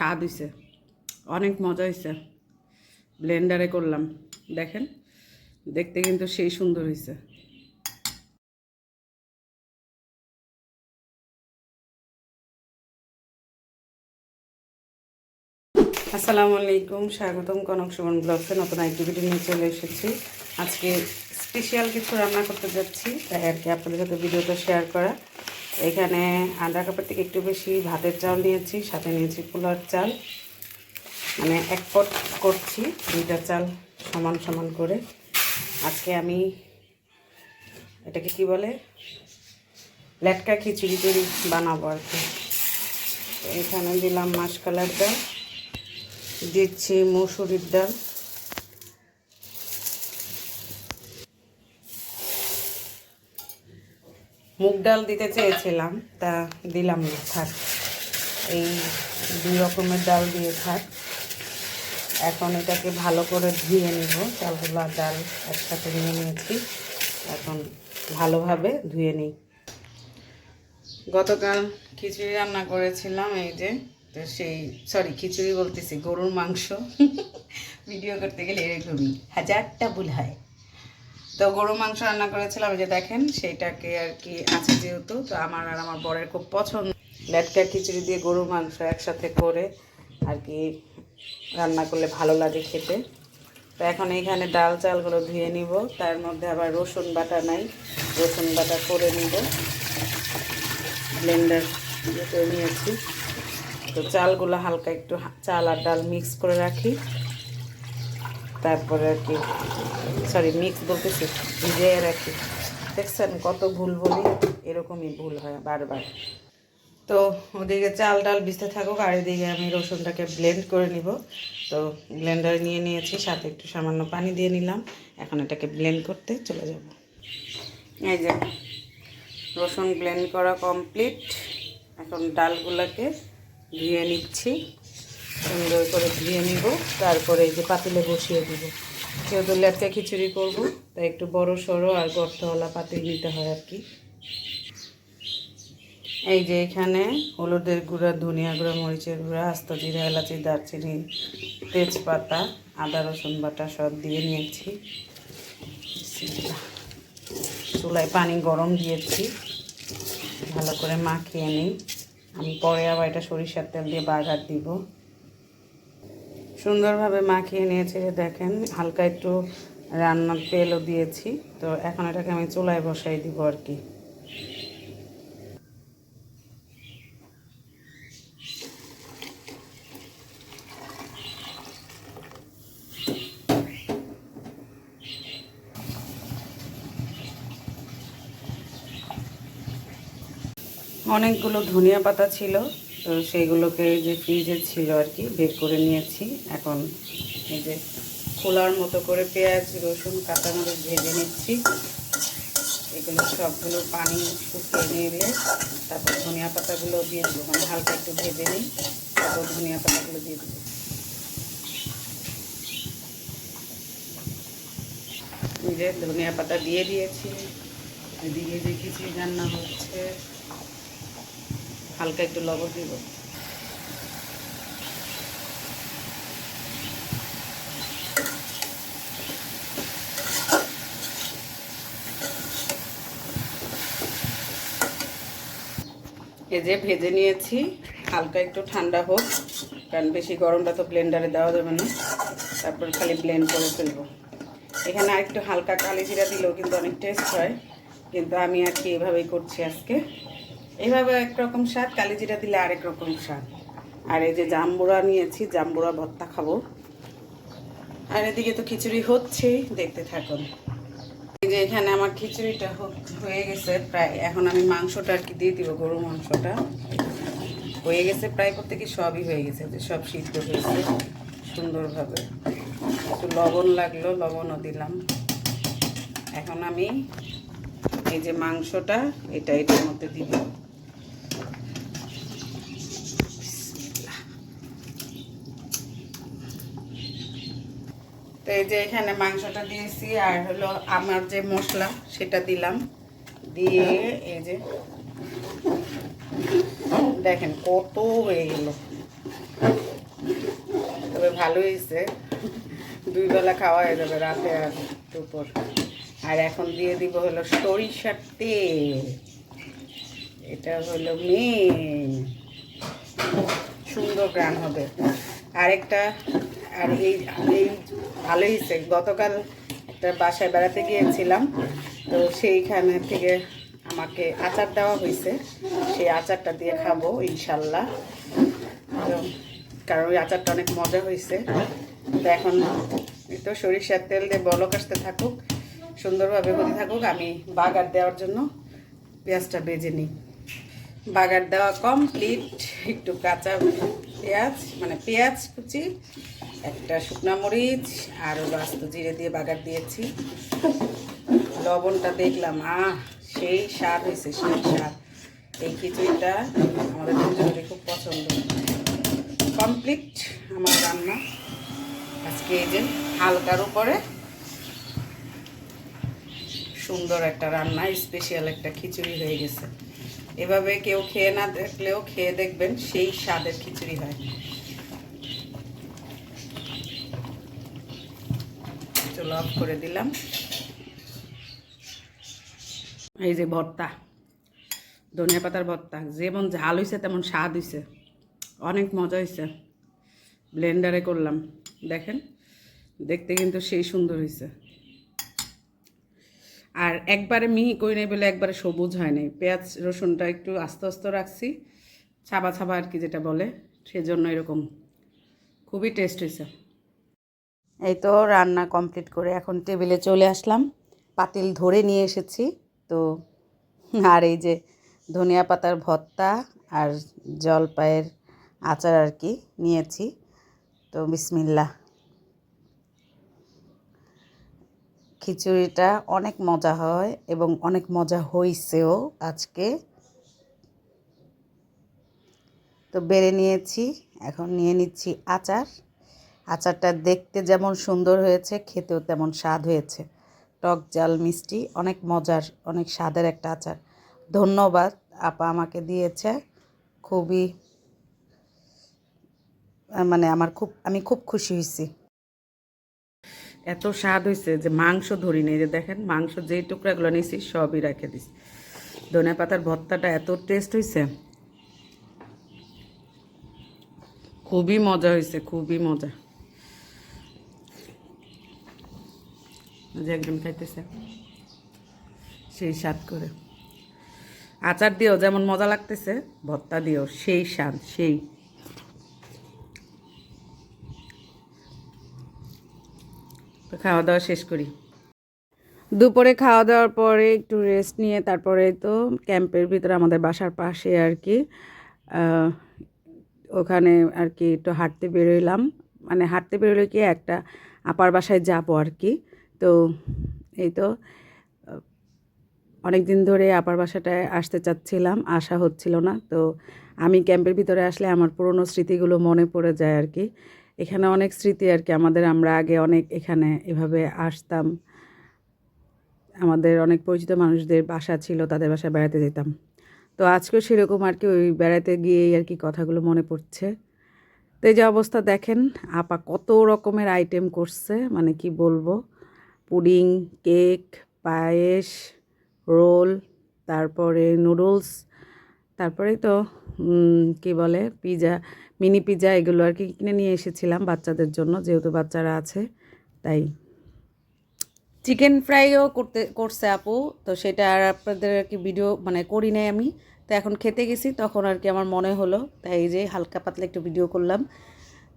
স্বাদ হয়েছে অনেক মজা হয়েছে ব্লেন্ডারে করলাম। দেখেন, দেখতে কিন্তু সেই সুন্দর হয়েছে আসসালামু আলাইকুম, স্বাগতম কনক সুমন ব্লগসে নতুন অ্যাক্টিভিটি নিয়ে চলে এসেছি। আজকে স্পেশাল কিছু রান্না করতে যাচ্ছি, তাই আর কি আপনাদের সাথে ভিডিওটা শেয়ার করা। এখানে আধা কাপের থেকে একটু বেশি ভাতের চাল নিয়েছি, সাথে নিয়েছি পোলার চাল। মানে এক পট করছি দুইটা চাল সমান সমান করে। আজকে আমি এটাকে কি বলে? লেটকা খিচুড়ি তৈরি বানাবো আর কি। এখানে দিলাম মাসকালার ডাল, দিচ্ছি মুসুরির ডাল। মুগ ডাল দিতে চেয়েছিলাম, তা দিলাম না, থাক। এই দুই রকমের ডাল দিয়ে থাক। এখন এটাকে ভালো করে ধুয়ে নিব। চালগুলো আর ডাল একসাথে নিয়ে নিয়েছি। এখন ভালোভাবে ধুয়ে নিই। গতকাল খিচুড়ি রান্না করেছিলাম, এই যে, তো সেই সরি খিচুড়ি বলতেছি, গরুর মাংস। ভিডিও করতে গেলে এরকমই, হাজারটা ভুল হয়। তো গরু মাংস রান্না করেছিলাম যে দেখেন সেইটাকে আর কি আছে যেহেতু, তো আমার আর আমার বরের খুব পছন্দ। লেটকা খিচুড়ি দিয়ে গরুর মাংস একসাথে করে আর কি রান্না করলে ভালো লাগে খেতে। তো এখন এইখানে ডাল চালগুলো ধুয়ে নিব, তার মধ্যে আবার রসুন বাটা নাই, রসুন বাটা করে নিব। ব্লেন্ডার করে নিয়েছি। তো চালগুলো হালকা একটু চাল আর ডাল মিক্স করে রাখি। তারপরে আর কি সরি মিক্স বলতেছি ভিজিয়ে রাখি দেখছেন কত ভুল বলি? এরকমই ভুল হয় বারবার। তো ওদিকে চাল ডাল ভিজতে থাকুক, আর এদিকে আমি রসুনটাকে ব্লেন্ড করে নিব। তো ব্লেন্ডারে নিয়ে নিয়েছি, সাথে একটু সামান্য পানি দিয়ে নিলাম। এখন এটাকে ব্লেন্ড করতে চলে যাব। এই যে, রসুন ব্লেন্ড করা কমপ্লিট এখন ডালগুলোকে ধুয়ে নিচ্ছি। সুন্দর করে ধুয়ে নিব। তারপরে এই যে পাতিলে বসিয়ে দিব। যেহেতু লেটকা খিচুড়ি করব, তাই একটু বড় সড়ো আর গর্তওয়ালা পাতিল নিতে হয় আর কি। এই যে এখানে হলুদের গুঁড়া, ধনিয়া গুঁড়া, মরিচের গুঁড়া, আস্ত জিরা, এলাচি, দারচিনি, তেজপাতা, আদা, রসুন বাটা সব দিয়ে নিয়েছি। চুলায় পানি গরম দিয়েছি। ভালো করে মাখিয়ে নিই। আমি পরে আবার এটা সরিষার তেল দিয়ে বাগার দিব। সুন্দরভাবে মাখিয়ে নিয়েছি দেখেন, হালকা একটু রান্নার তেলও দিয়েছি। তো এখন এটাকে আমি চুলায় বসাই দিব আর কি। অনেকগুলো ধনিয়া পাতা ছিল। তো সেইগুলোকে যে ফ্রিজে ছিল আর কি, বের করে নিয়েছি। এখন এই যে খোলার মতো করে পেঁয়াজ, রসুন কাঁচা কাঁচামরিচ ভেজে নিচ্ছি। এগুলো সবগুলো পানি শুকিয়ে নিলে তারপর ধনিয়া পাতাগুলো দিয়ে দেবো। মানে হালকা একটু ভেজে নিই, তারপর ধনিয়া পাতাগুলো দিয়ে দেবো। ধনিয়া পাতা দিয়ে দিয়েছি। এদিকে যে খিচুড়ি রান্না হচ্ছে। হালকা একটু লবণ দিব। এই যে ভেজে নিয়েছি, হালকা একটু ঠান্ডা হোক, কারণ বেশি গরমটা তো ব্লেন্ডারে দেওয়া যাবে না। তারপর খালি ব্লেন্ড করে ফেলব। এখানে আর একটু হালকা কালি জিরা দিলেও কিন্তু অনেক টেস্ট হয়, কিন্তু আমি আর কি এভাবেই করছি আজকে। এইভাবে একরকম স্বাদ, কালিজিরা দিলে আরেক রকম স্বাদ। আর এই যে জাম্বুরা নিয়েছি, জাম্বুরা ভর্তা খাব। আর এদিকে তো খিচুড়ি হচ্ছেই দেখতে থাকুন। এই যে এখানে আমার খিচুড়িটা হয়ে গেছে প্রায়, এখন আমি মাংসটা আর কি দিয়ে দিব, গরু মাংসটা। হয়ে গেছে প্রায় প্রত্যেকে সবই হয়ে গেছে সব সিদ্ধ হয়েছে সুন্দরভাবে। একটু লবণ লাগল, লবণও দিলাম। এখন আমি এই যে মাংসটা, এটা এটার মধ্যে দিব। তো এই যে এখানে মাংসটা দিয়েছি আর হলো আমার যে মশলা, সেটা দিলাম। দিয়ে এই যে দেখেন কত হয়ে গেল। তবে ভালো হয়েছে। দুই বেলা খাওয়া হয়ে যাবে রাতে আর দুপুর। আর এখন দিয়ে দিব হলো সরিষার তেল। এটা হলো মেন সুন্দর গ্রাম হবে। আরেকটা আর এই এই ভালো হয়েছে গতকাল একটা বাসায় বেড়াতে গিয়েছিলাম, তো সেইখানে থেকে আমাকে আচার দেওয়া হয়েছে। সেই আচারটা দিয়ে খাব ইনশাল্লাহ। তো কারণ ওই আচারটা অনেক মজা হয়েছে। তো এখন তো সরিষার তেল দিয়ে বলক আসতে থাকুক, সুন্দরভাবে হতে থাকুক। আমি বাগার দেওয়ার জন্য পেঁয়াজটা বেজে নিই। বাগার দেওয়া কমপ্লিট। একটু কাঁচা পেঁয়াজ মানে পেঁয়াজ কুচি একটা শুকনা মরিচ আর আস্ত জিরে দিয়ে বাগার দিয়েছি। লবণটা দেখলাম, আহ, সেই স্বাদ হয়েছে সেই স্বাদ। এই খিচুড়িটা আমাদের দুজনেরই খুব পছন্দ। কমপ্লিট আমার রান্না। আজকে এই যে হালকার উপরে সুন্দর একটা রান্না স্পেশাল একটা খিচুড়ি হয়ে গেছে। এভাবে কেউ খেয়ে না দেখলেও খেয়ে দেখবেন, সেই স্বাদের খিচুড়ি হয়। চলো অফ করে দিলাম। এই যে ভর্তা, ধনিয়া পাতার ভর্তা, যেমন ঝাল হয়েছে তেমন স্বাদ হয়েছে অনেক মজা হয়েছে ব্লেন্ডারে করলাম, দেখেন, দেখতে কিন্তু সেই সুন্দর হয়েছে আর একবারে মিহি করি নাই বলে একবারে সবুজ হয় নাই। পেঁয়াজ, রসুনটা একটু আস্তে আস্তে রাখছি, ছাবা ছাবা আর কি যেটা বলে, সেজন্য এরকম। খুবই টেস্ট হয়েছে এই তো রান্না কমপ্লিট করে এখন টেবিলে চলে আসলাম। পাতিল ধরে নিয়ে এসেছি। তো আর এই যে ধনিয়া পাতার ভর্তা আর জলপাইয়ের আচার আর কি নিয়েছি। তো বিসমিল্লা খিচুড়িটা অনেক মজা হয় এবং অনেক মজা হয়েছেও আজকে। তো বেড়ে নিয়েছি, এখন নিয়ে নিচ্ছি আচার। আচারটা দেখতে যেমন সুন্দর হয়েছে, খেতেও তেমন স্বাদ হয়েছে। টক জাল মিষ্টি, অনেক মজার, অনেক স্বাদের একটা আচার। ধন্যবাদ, আপা আমাকে দিয়েছে। খুবই মানে আমার খুব, আমি খুব খুশি হয়েছি। এত স্বাদ হয়েছে যে মাংস ধরি নেই। যে দেখেন, মাংস যেই টুকরাগুলো নিয়েছি, সবই রেখে দিছি। ধনে পাতার ভর্তাটা এত টেস্ট হয়েছে। খুবই মজা হয়েছে, খুবই মজা। যে একজন খাইতেছে। সেই স্বাদ করে। আচার দিয়েও যেমন মজা লাগতেছে, ভর্তা দিয়েও সেই স্বাদ, সেই। খাওয়া দাওয়া শেষ করি। দুপুরে খাওয়া দাওয়ার পরে একটু রেস্ট নিয়ে তারপরে তো ক্যাম্পের ভিতরে আমাদের বাসার পাশে আর কি ওখানে আর কি একটু হাঁটতে বেরোইলাম। মানে হাঁটতে বেরোলে কি একটা আপার বাসায় যাব আর কি। তো এই তো অনেক দিন ধরে আপার বাসাটায় আসতে চাচ্ছিলাম, আসা হচ্ছিল না। তো আমি ক্যাম্পের ভিতরে আসলে আমার পুরনো স্মৃতিগুলো মনে পড়ে যায় আর কি। এখানে অনেক স্মৃতি আর কি, আমাদের আমরা আগে অনেক এখানে এভাবে আসতাম। আমাদের অনেক পরিচিত মানুষদের বাসা ছিল, তাদের বাসায় বেড়াতে যেতাম। তো আজকেও সেরকম আর কি, ওই বেড়াতে গিয়েই আর কি কথাগুলো মনে পড়ছে। তো এই যে অবস্থা দেখেন, আপা কত রকমের আইটেম করছে মানে কি বলব? পুডিং, কেক, পায়েস, রোল, তারপরে নুডলস তারপরে তো কি বলে, পিজা, মিনি পিজা এগুলো আর কি কিনে নিয়ে এসেছিলাম বাচ্চাদের জন্য, যেহেতু বাচ্চারা আছে, তাই। চিকেন ফ্রাইও করতে, করছে আপু, তো সেটা আর আপনাদের আর কি ভিডিও মানে করি নাই আমি। তো এখন খেতে গেছি, তখন আর কি আমার মনে হলো, তাই এই যে হালকা পাতলা একটু ভিডিও করলাম।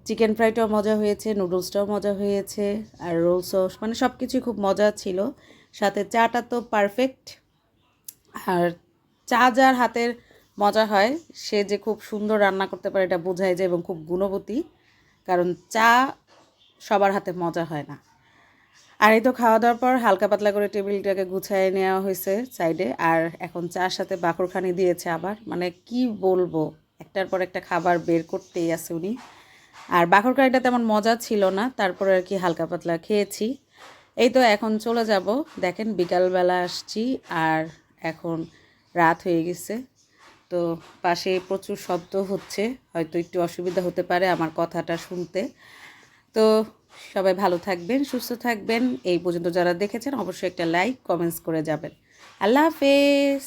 চিকেন ফ্রাইটাও মজা হয়েছে নুডলসটাও মজা হয়েছে, আর রোলসও মানে সব কিছুই খুব মজা ছিল। সাথে চাটা তো পারফেক্ট আর চা যার হাতের মজা হয়, সে যে খুব সুন্দর রান্না করতে পারে এটা বোঝায় যায় এবং খুব গুণবতী, কারণ চা সবার হাতে মজা হয় না। আর এই তো খাওয়া দাওয়ার পর হালকা পাতলা করে টেবিলটাকে গুছায় নেওয়া হয়েছে সাইডে, আর এখন চার সাথে বাকরখানি দিয়েছে আবার। মানে কি বলব, একটার পর একটা খাবার বের করতেই আছে উনি। আর বাকরখানিটা তেমন মজা ছিল না, তারপরে আর কি হালকা পাতলা খেয়েছি। এই তো এখন চলে যাব, দেখেন বিকালবেলা আসছি আর এখন রাত হয়ে গেছে। তো পাশে প্রচুর শব্দ হচ্ছে, হয়তো একটু অসুবিধা হতে পারে আমার কথাটা শুনতে। তো সবাই ভালো থাকবেন, সুস্থ থাকবেন। এই পর্যন্ত যারা দেখেছেন, অবশ্যই একটা লাইক, কমেন্টস করে যাবেন। আল্লাহ হাফেজ।